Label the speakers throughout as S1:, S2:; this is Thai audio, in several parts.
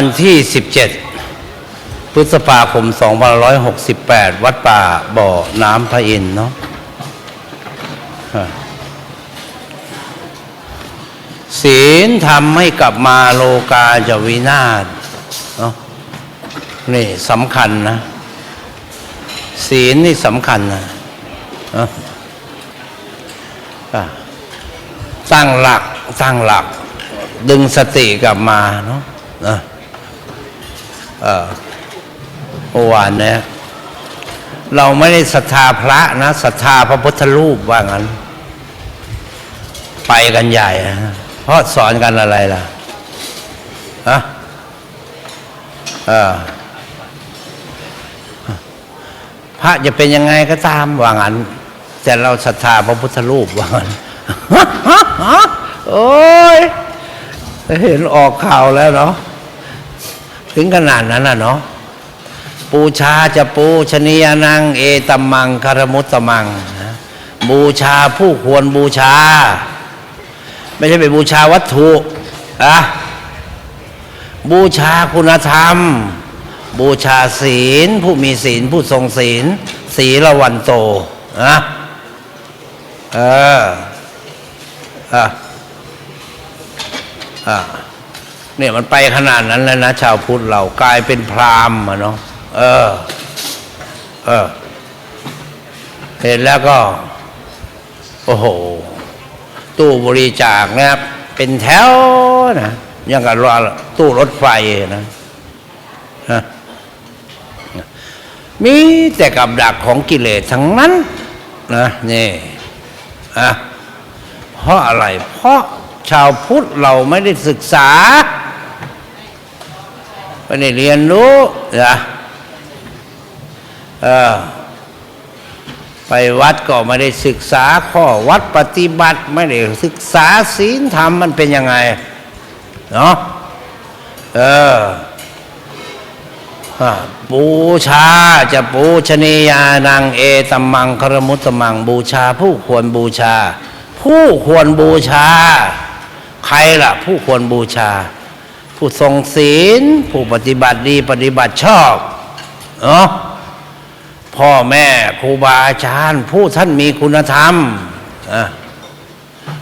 S1: วันที่ 17 พฤษภาคม 2568 วัดป่าบ่อน้ำพระอินเนาะศีลทำให้กลับมาโลกาจะวินาศเนาะนี่สำคัญนะ ศีลนี่สำคัญนะะะตั้งหลักตั้งหลัก ดึงสติกลับมาเนาะะ เออเมื่อวานเนี่ยเราไม่ได้ศรัทธาพระนะศรัทธาพระพุทธรูปว่างั้น ไปกันใหญ่นะเพราะสอนกันอะไรล่ะฮะพระจะเป็นยังไงก็ตามว่างั้น แต่เราศรัทธาพระพุทธรูปว่างั้นโอ้ยเห็นออกข่าวแล้วเนาะ ถึงขนาดนั้นน่ะเนาะปูชาจะปูชนียนัง เอตัมมังคารมุตตมังนะบูชาผู้ควรบูชา ไม่ใช่ไปบูชาวัตถุอะบูชาคุณธรรม บูชาศีล ผู้มีศีล ผู้ทรงศีล ศีลวันโตนะเอออะอะ เนี่ยมันไปขนาดนั้นแล้วนะชาวพุทธเรากลายเป็นพราหมณ์อะเนาะเออ เออเห็นแล้วก็ โอ้โห ตู้บริจาคนะครับเป็นแถวนะยังกับรอตู้รถไฟนะนะมีแต่กับดักของกิเลสทั้งนั้นนะนี่อะเพราะอะไร เพราะชาวพุทธเราไม่ได้ศึกษา ไม่ได้เรียนรู้นะเออไปวัดก็ไม่ได้ศึกษาข้อวัดปฏิบัติ ไม่ได้ศึกษาศีลธรรมมันเป็นยังไงเนาะเอออะบูชาจะปูชนียานังเอตัมมังคารมุตตมังบูชา ผู้ควรบูชา ผู้ควรบูชา ใครล่ะ ผู้ควรบูชา ผู้ทรงศีล ผู้ปฏิบัติดีปฏิบัติชอบเนาะพ่อแม่ครูบาอาจารย์ผู้ท่านมีคุณธรรมอะ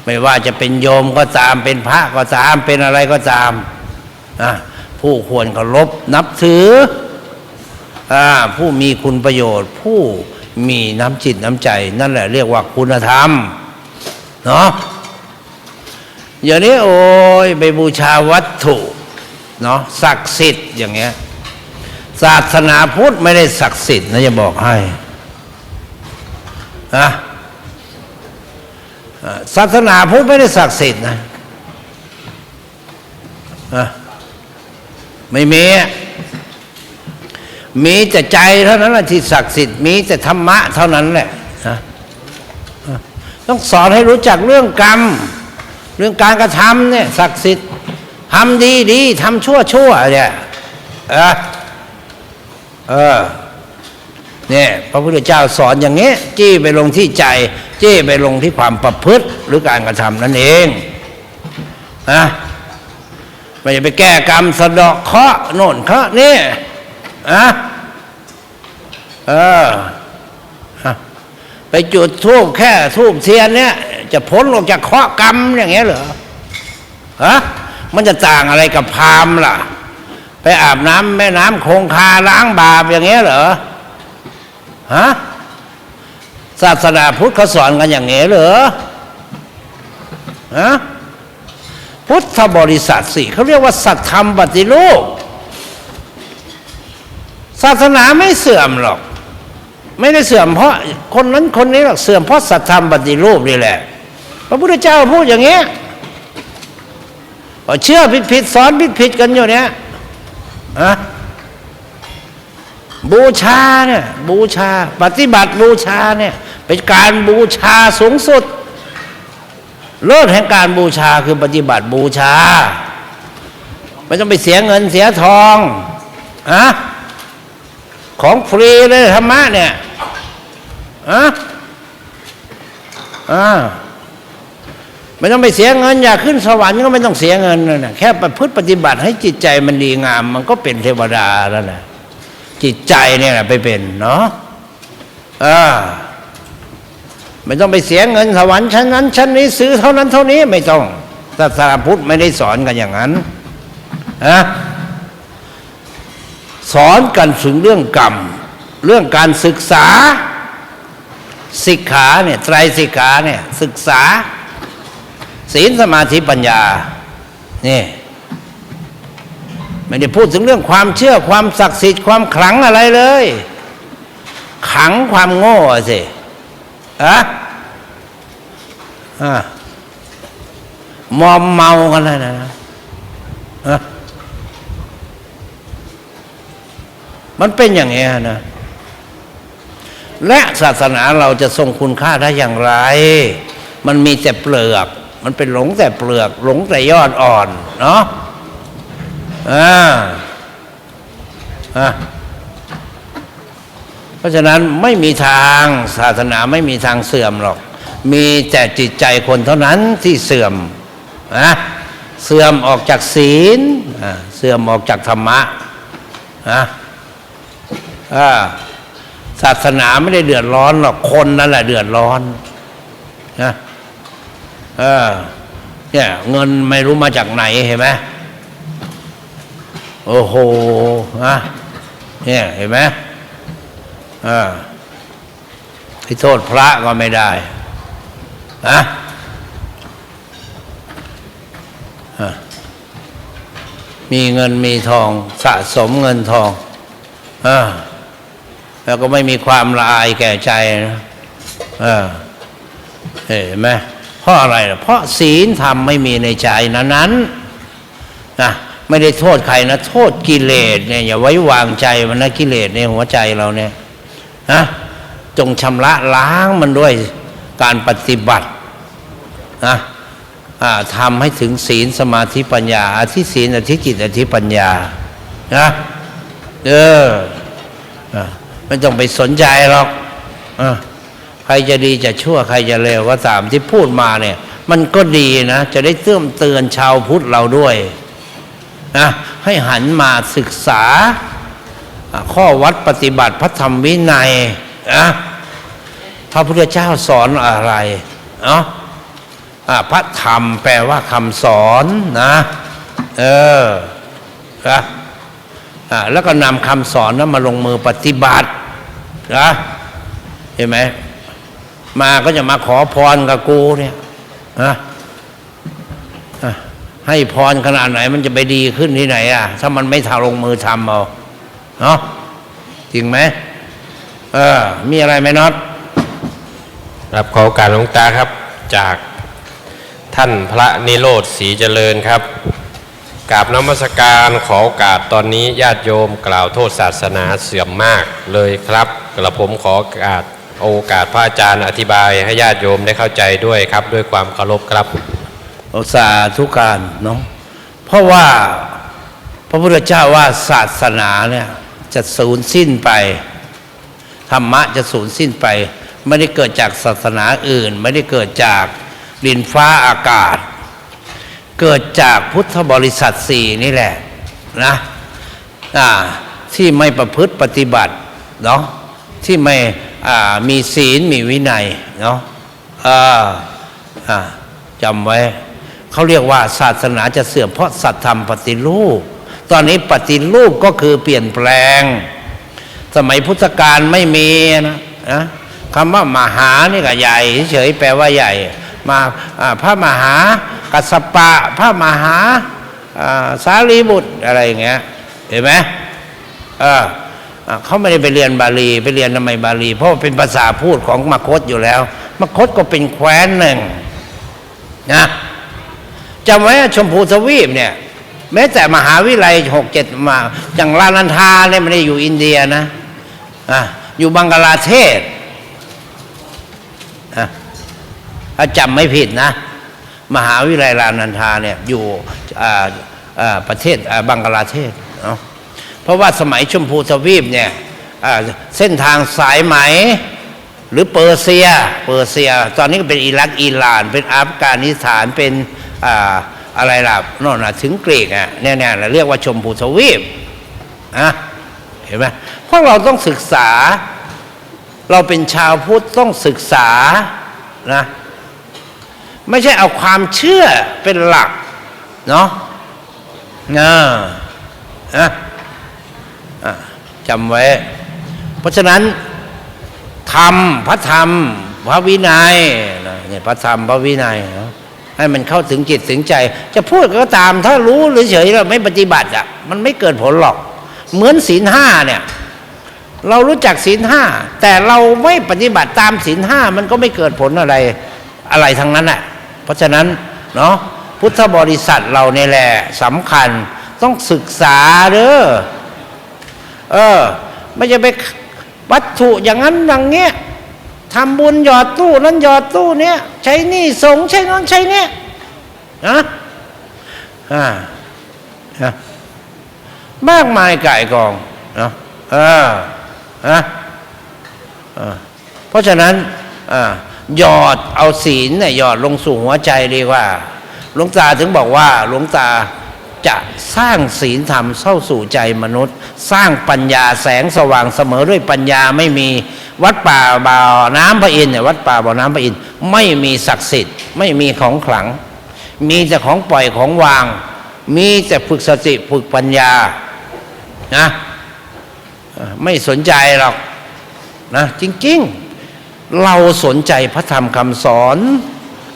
S1: ไม่ว่าจะเป็นโยมก็ตามเป็นพระก็ตามเป็นอะไรก็ตามอะผู้ควรเคารพนับถืออ่าผู้มีคุณประโยชน์ ผู้มีน้ำจิตน้ำใจ นั่นแหละเรียกว่าคุณธรรมเนาะอย่างนี้โอ้ยไปบูชาวัตถุ เนาะศักดิ์สิทธิ์อย่างเงี้ย ศาสนาพุทธไม่ได้ศักดิ์สิทธิ์นะจะบอกให้นะศาสนาพุทธไม่ได้ศักดิ์สิทธิ์นะอะไม่มีมีแต่ใจเท่านั้นแหละที่ศักดิ์สิทธิ์มีแต่ธรรมะเท่านั้นแหละนะต้องสอนให้รู้จักเรื่องกรรม เรื่องการกระทำเนี่ยศักดิ์สิทธิ์ ทำดีดีทำชั่วชั่วเนี่ยเออเออเนี่ยพระพุทธเจ้าสอนอย่างนี้ จี้ไปลงที่ใจ จี้ไปลงที่ความประพฤติหรือการกระทำนั่นเองนะไม่ใช่ไปแก้กรรมสะดาะเคาะโน่นเคาะนี่อะเออไปจุดทูบแค่ทูบเทียนเนี่ย จะพ้นออกจากเคราะกรรมอย่างเงี้ยเหรอฮะ มันจะต่างอะไรกับพราหมณ์ล่ะ ไปอาบน้ำแม่น้ำคงคาล้างบาปอย่างเงี้ยเหรอฮะศาสนาพุทธเขาสอนกันอย่างเงี้ยเหรอฮะพุทธบริษัทสิเขาเรียกว่าสัตธรรมปฏิรูปศาสนาไม่เสื่อมหรอก ไม่ได้เสื่อมเพราะคนนั้นคนนี้หรอกเสื่อมเพราะสัตธรรมปฏิรูปนี่แหละ พระพุทธเจ้าพูดอย่างเงี้ย เชื่อผิดผิดสอนผิดผิดกันอยู่เนี้ยอะบูชาเนี่ยบูชา ปฏิบัติบูชาเนี่ยเป็นการบูชาสูงสุดเลิศแห่งการบูชาคือปฏิบัติบูชา ไม่ต้องไปเสียเงินเสียทองอะของฟรีเลยธรรมะเนี่ยอะอ่า ไม่ต้องไปเสียเงินอยากขึ้นสวรรค์ก็ไม่ต้องเสียเงินนั่นะแค่ประพฤติปฏิบัติให้จิตใจมันดีงาม มันก็เป็นเทวดาแล้วนะจิตใจเนี่ยนะไปเป็นเนาะอ่าไม่ต้องไปเสียเงินสวรรค์ชั้นนั้นชั้นนี้ซื้อเท่านั้นเท่านี้ไม่ต้องศาสนาพุทธไม่ได้สอนกันอย่างนั้นนะสอนกันถึงเรื่องกรรม เรื่องการศึกษา สิกขาเนี่ยไตรสิกขาเนี่ยศึกษา ศีลสมาธิปัญญานี่ไม่ได้พูดถึงเรื่องความเชื่อความศักดิ์สิทธิ์ความขลังอะไรเลย ขังความโง่อะสิอะอะมอมเมากันเลยนะอะมันเป็นอย่างนี้นะ และศาสนาเราจะทรงคุณค่าได้อย่างไร มันมีแต่เปลือก มันเป็นหลงแต่เปลือก หลงแต่ยอดอ่อน เนาะอ่าอ่าเพราะฉะนั้นไม่มีทางศาสนาไม่มีทางเสื่อมหรอก มีแต่จิตใจคนเท่านั้นที่เสื่อมนะเสื่อมออกจากศีลเสื่อมออกจากธรรมะนะศาสนาไม่ได้เดือดร้อนหรอกคนนั่นแหละเดือดร้อนนะ เออเนี่ยเงินไม่รู้มาจากไหนเห็นไหมโอ้โหนะเนี่ยเห็นไหมเออที่โทษพระก็ไม่ได้นะมีเงินมีทองสะสมเงินทองออแล้วก็ไม่มีความละอายแก่ใจนะเออเห็นไหม เพราะอะไรเพราะศีลธรรมไม่มีในใจนั้นนั้นนะไม่ได้โทษใครนะ โทษกิเลสเนี่ยอย่าไว้วางใจมันนะกิเลสในหัวใจเราเนี่ยนะจงชำระล้างมันด้วยการปฏิบัตินะทำให้ถึงศีลสมาธิปัญญาอธิศีลอธิจิตอธิปัญญานะเออไม่ต้องไปสนใจหรอกอ ใครจะดีจะชั่วใครจะเลวก็ตามที่พูดมาเนี่ย มันก็ดีนะ จะได้เตือนเตือนชาวพุทธเราด้วยนะให้หันมาศึกษา ข้อวัดปฏิบัติพระธรรมวินัยนะพระพุทธเจ้าสอนอะไรเนาะพระธรรมแปลว่าคำสอนนะเออนะอ่าแล้วก็นำคำสอนนั้นมาลงมือปฏิบัตินะเห็นไหม มาก็จะมาขอพรกับกูเนี่ยนะให้พรขนาดไหนมันจะไปดีขึ้นที่ไหนอะ ถ้ามันไม่ทาลงมือทำเอาเนาะจริงไหมเออ มีอะไรไหมน็อต
S2: รับขอโอกาสหลวงตาครับ จากท่านพระนิโรธศรีเจริญครับกราบนมัสการขอโอกาสตอนนี้ญาติโยมกล่าวโทษศาสนาเสื่อมมากเลยครับ กระผมขอโอกาส โอกาสพระอาจารย์อธิบายให้ญาติโยมได้เข้าใจด้วยครับ ด้วยความเคารพครับ
S1: อุตสาธุการเนาะเพราะว่าพระพุทธเจ้าว่าศาสนาเนี่ยจะสูญสิ้นไป ธรรมะจะสูญสิ้นไป ไม่ได้เกิดจากศาสนาอื่น ไม่ได้เกิดจากดินฟ้าอากาศ เกิดจากพุทธบริษัทสี่นี่แหละนะที่ไม่ประพฤติปฏิบัติเนาะที่ไม่ มีศีลมีวินัยเนาะจำไว้เขาเรียกว่าศาสนาจะเสื่อมเพราะสัตธรรมปฏิรูป ตอนนี้ปฏิรูปก็คือเปลี่ยนแปลง สมัยพุทธกาลไม่มีนะนะคำว่ามหานี่ก็ใหญ่เฉยแปลว่าใหญ่ มาอ่าพระมหากัสปะ พระมหาสารีบุตรอะไรอย่างเงี้ยเห็นไหมเอออ่า เขาไม่ได้ไปเรียนบาลีไปเรียนทำไมบาลี เพราะเป็นภาษาพูดของมคตอยู่แล้วมคตก็เป็นแคว้นหนึ่งนะจำไว้ชมพูทวีปเนี่ย แม้แต่มหาวิทยาลัยหกเจ็ดมาอย่างลานันทาเนี่ยไม่ได้อยู่อินเดียนะอะอยู่บังกลาเทศอะถ้าจำไม่ผิดนะ มหาวิทยาลัยลานันทาเนี่ยอยู่ประเทศบังกลาเทศเนาะ เพราะว่าสมัยชมพูทวีปเนี่ยเส้นทางสายไหมหรือเปอร์เซีย เปอร์เซีย ตอนนี้ก็เป็นอิรักอิหร่าน เป็นอัฟกานิสถานเป็นออะไรล่ะน่นนะถึงกรีกอะเนี่ยเนี่ยเราเรียกว่าชมพูทวีปอะเห็นไหมเพราะเราต้องศึกษา เราเป็นชาวพุทธต้องศึกษานะไม่ใช่เอาความเชื่อเป็นหลัก เนาะนะนะอะ จำไว้ เพราะฉะนั้นธรรมพระธรรม พระวินัยเนี่ยพระธรรมพระวินัยให้มันเข้าถึงจิตถึงใจ จะพูดก็ตาม ถ้ารู้หรือเฉยเราไม่ปฏิบัติอะมันไม่เกิดผลหรอก เหมือนศีลห้าเนี่ย เรารู้จักศีลห้าแต่เราไม่ปฏิบัติตามศีลห้ามันก็ไม่เกิดผลอะไรอะไรทั้งนั้นแหละเพราะฉะนั้นเนาะพุทธบริษัทเราเนี่ยแหละสำคัญต้องศึกษาเด้อ เออ ไม่จะไปวัตถุอย่างนั้นอย่างเงี้ยทำบุญหยอดตู้นั้นหยอดตู้เนี้ยใช้นี่สงใช้นั้นใช้เนี้ยนะอ่านะมากมายไก่กองนะเออนะเออเพราะฉะนั้นอ่าหยอดเอาศีลเนี่ยหยอดลงสู่หัวใจดีกว่า หลวงตาถึงบอกว่า หลวงตา จะสร้างศีลธรรมเข้าสู่ใจมนุษย์ สร้างปัญญาแสงสว่างเสมอด้วยปัญญาไม่มีวัดป่าบ่อน้ำพระอินทร์เนี่ยวัดป่าบ่อน้ำพระอินทร์ไม่มีศักดิ์สิทธิ์ไม่มีของขลัง มีแต่ของปล่อยของวาง มีแต่ฝึกสติฝึกปัญญานะไม่สนใจหรอกนะจริง ๆ เราสนใจพระธรรมคำสอน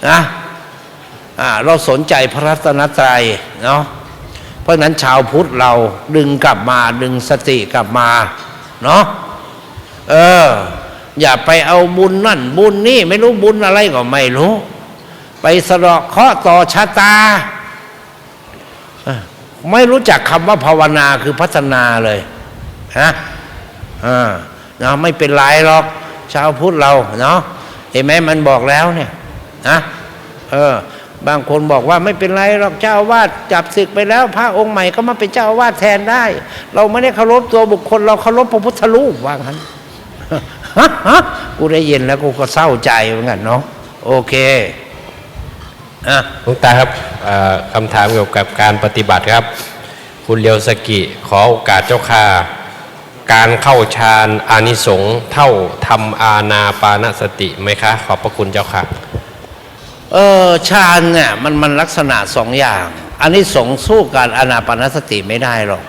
S1: นะอ่าเราสนใจพระรัตนตรัยเนาะ เพราะนั้นชาวพุทธเราดึงกลับมาดึงสติกลับมาเนาะเออ อย่าไปเอาบุญนั่น บุญนี่ไม่รู้บุญอะไรก็ไม่รู้ ไปสะเดาะเคาะต่อชะตา ไม่รู้จักคำว่าภาวนาคือพัฒนาเลยฮะอ่าเนาะไม่เป็นไรหรอก ชาวพุทธเราเนาะเห็นไหมมันบอกแล้วเนี่ยนะเออ บางคนบอกว่าไม่เป็นไรหรอกเจ้าวาสจับศึกไปแล้ว พระองค์ใหม่ก็มาเป็นเจ้าวาสแทนได้ เราไม่ได้เคารพตัวบุคคล เราเคารพพระพุทธรูปว่างั้นฮะฮะกูได้ยินแล้วกูก็เศร้าใจเหมือนกันเนาะโอเคอะ
S2: หลวงตาครับคำถามเกี่ยวกับการปฏิบัติครับ คุณเลียวสกิขอโอกาสเจ้าค่ะการเข้าฌานอานิสงส์เท่าทำอาณาปานสติไหมคะ ขอบพระคุณเจ้าค่ะ
S1: เออฌานเนี่ยมันมันลักษณะสองอย่างอันนี้สงสู้การอนาปนสติไม่ได้หรอก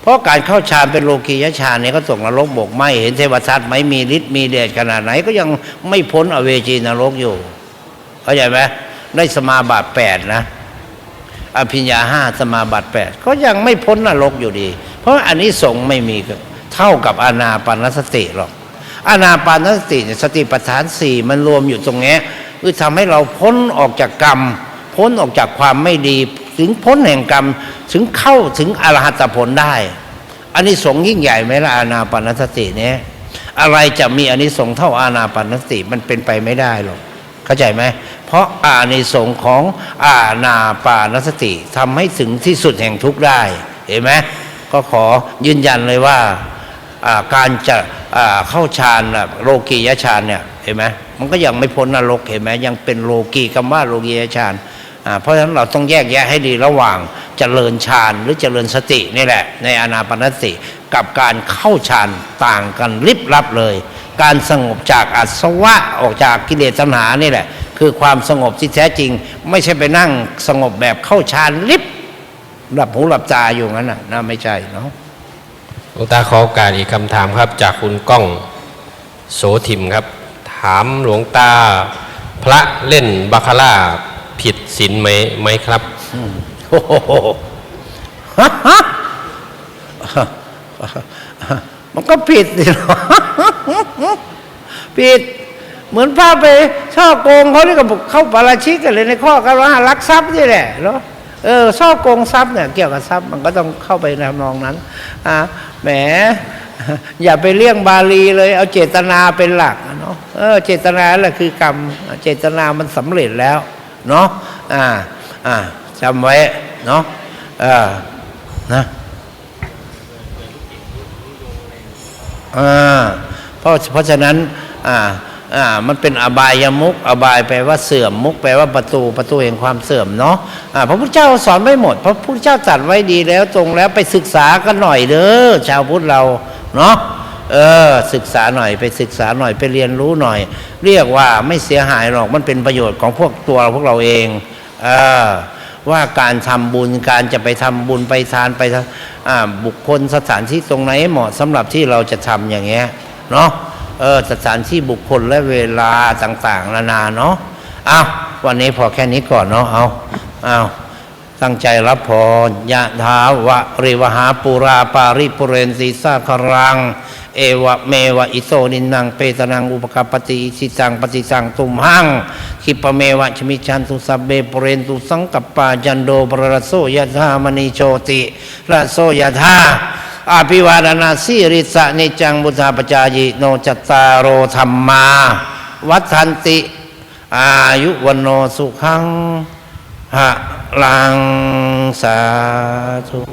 S1: เพราะการเข้าฌานเป็นโลกียฌานเนี่ยก็ตกนรกบกไหมเห็นเทวทัตไหมมีฤทธิ์มีเดชขนาดไหนก็ยังไม่พ้นอเวจีนรกอยู่เข้าใจไหมได้สมาบัติแปดนะอภิญญาห้าสมาบัติแปดก็ยังไม่พ้นนรกอยู่ดี เพราะอันนี้สงไม่มีเท่ากับอนาปนสติหรอกอนาปานสติเนี่ยสติปัฏฐานสี่มันรวมอยู่ตรงเนี้ ยคือทำให้เราพ้นออกจากกรรม พ้นออกจากความไม่ดี ถึงพ้นแห่งกรรมถึงเข้าถึงอรหัตผลได้อันนี้สงยิ่งใหญ่ไหมล่ะอานาปานสติเนี่ยอะไรจะมีอันนี้สงส์เท่าอานาปานสติมันเป็นไปไม่ได้หรอกเข้าใจไหมเพราะอานิสงส์ของอาณาปานสติทำให้ถึงที่สุดแห่งทุกข์ได้ เห็นไหมก็ขอยืนยันเลยว่าการจะเข้าฌานโลกียฌานเนี่ยเห็นไหม มันก็ยังไม่พ้นนรกเห็นไหมยังเป็นโลกีคำว่าโลกียฌานเพราะฉะนั้นเราต้องแยกแยะให้ดีระหว่างเจริญฌานหรือเจริญสตินี่แหละ ในอนาปนสติกับการเข้าฌานต่างกันลิบลับเลย การสงบจากอาสวะออกจากกิเลสตัณหานี่แหละ คือความสงบที่แท้จริง ไม่ใช่ไปนั่งสงบแบบเข้าฌานลิบหลับหูหลับตาอยู่งั้นน่ะน่าไม่ใช่เนาะ
S2: หลวงตาขอโอกาสอีกคำถามครับ จากคุณก้องโสทิมครับ ถามหลวงตา พระเล่นบาคาร่าผิดศีลไหมไหมครับ
S1: โอ้โหมันก็ผิดสิเนาะผิด เหมือนพาไปช่อโกงเขาเรียกกับเข้าปาราชิกกันเลยในข้อกล่าวหารักทรัพย์นี่แหละเนาะเออช่อโกงทรัพย์เนี่ยเกี่ยวกับทรัพย์มันก็ต้องเข้าไปในทำนองนั้นอ่าแหมอย่าไปเลี่ยงบาลีเลย เอาเจตนาเป็นหลักเนาะ เออ เจตนาแหละคือกรรม เจตนามันสำเร็จแล้ว เนาะอ่า อ่าจำไว้เนาะเออนะอ่าเพราะเพราะฉะนั้น อ่าอ่ามันเป็นอบายมุกอบายแปลว่าเสื่อมมุกแปลว่าประตูประตูแห่งความเสื่อมเนาะอ่าพระพุทธเจ้าสอนไว้หมด พระพุทธเจ้าตรัสไว้ดีแล้วตรงแล้วไปศึกษากันหน่อยเด้อชาวพุทธเราเนาะ เออ ศึกษาหน่อยไปศึกษาหน่อยไปเรียนรู้หน่อย เรียกว่าไม่เสียหายหรอกมันเป็นประโยชน์ของพวกตัวพวกเราเองเออว่าการทำบุญการจะไปทำบุญไปทานไปอ่าบุคคลสถานที่ตรงไหนเหมาะสำหรับที่เราจะทำอย่างเงี้ยเนาะเออสถานที่บุคคลและเวลาต่างๆ นานาเนาะเอาวันนี้พอแค่นี้ก่อนเนาะเอาเอาตั้งใจรับพรยะถาวะริวหาปุราปาริปุเรนสีสาครัง เอวะเมวะอิโซนินังเปตนังอุปกปปติอิสิตังปฏิสังตุมหังคิปะเมวะชมิชันตุสัพเบปเรนตุสังกปปาจันโดปรโสยธามณีโชติระโสยธาอาภิวาดนาสีริสะนิจังบุธาปจายโนจัตตารโอธรรมา วัฏันติ อายุวันโนสุขังหะลังสาธุ